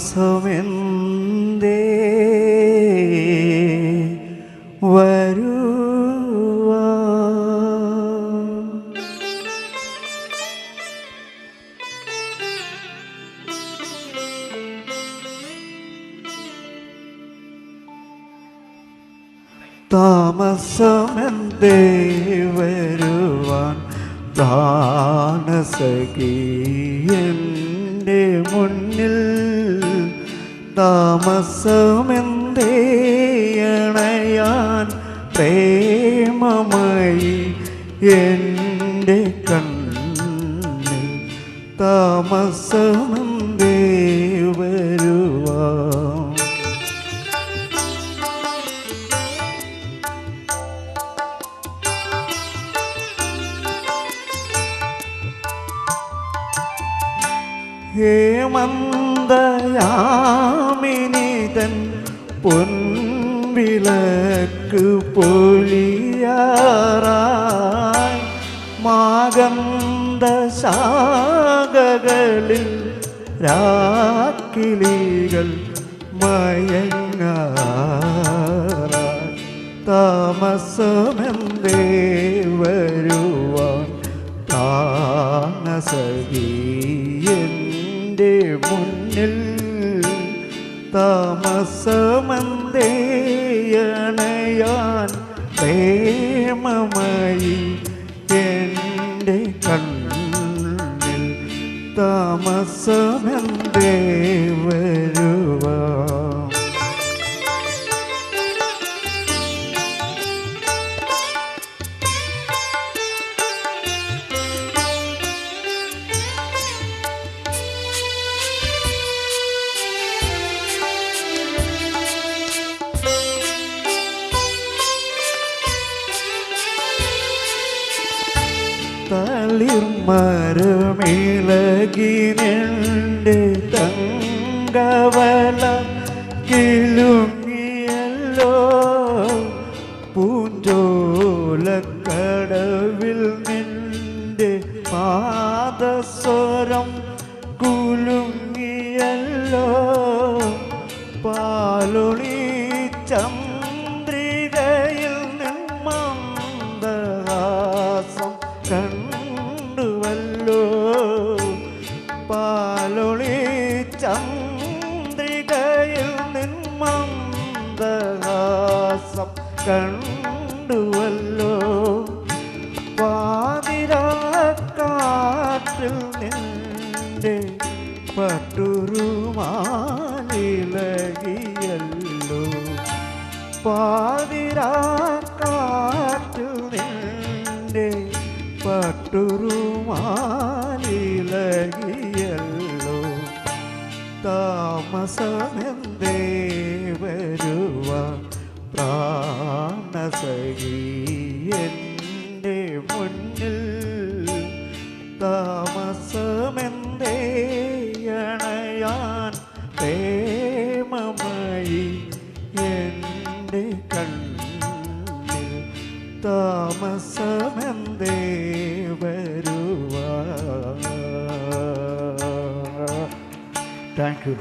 മാസമെന്തേ വരൂ താമസമെന്തേ വരുവാൻ പ്രാണസഖീയൻ നിന്റെ മുന്നിൽ താമസമെന്തേ അണയാൻ പ്രേമമായി എന്റെ കണ്ണിൽ താമസമെന്തേ വരുവാൻ ഹേമന്തയാമിനിതൻ പൊൻവിളക്ക് പൊലിയാറായി മാഗന്ധ ശാഖകളിൽ രാക്കിളികൾ മയങ്ങാറായി. താമസമെന്തേ വരുവാൻ എന്റെ എന്റെ മുന്നിൽ താമസമന്തേയണയാൻ പ്രേമമായി എന്റെ കണ്ണിൽ താമസമെന്തേ തളിർമരമിളകിനെന്റെ തങ്കവല കിലുങ്ങിയല്ലോ. പൂഞ്ചോലക്കടവിൽ നിന്റെ പാദസ്വരം കുലുങ്ങിയല്ലോ. പാലൊളി ചന്ദ്രികയിൽ നിന്മന്ദഹാസം കണ്ടുവല്ലോ നിന്മന്ദഹാസം കണ്ടുവല്ലോ. പാതിരാക്കാറ്റിൽ നിന്റെ പട്ടുരുമാലിലകിയല്ലോ പാതിരാക്കാറ്റിൽ നിന്റെ പട്ടുരുമാലിലകിയല്ലോ താമസമെന്തേ പ്രാണസഖി എന്റെ മുന്നിൽ താമസമെന്തേ അണയാൻ പ്രേമമായി എന്റെ കണ്ണിൽ താമസമെന്തേ വരുവാ താങ്ക് യു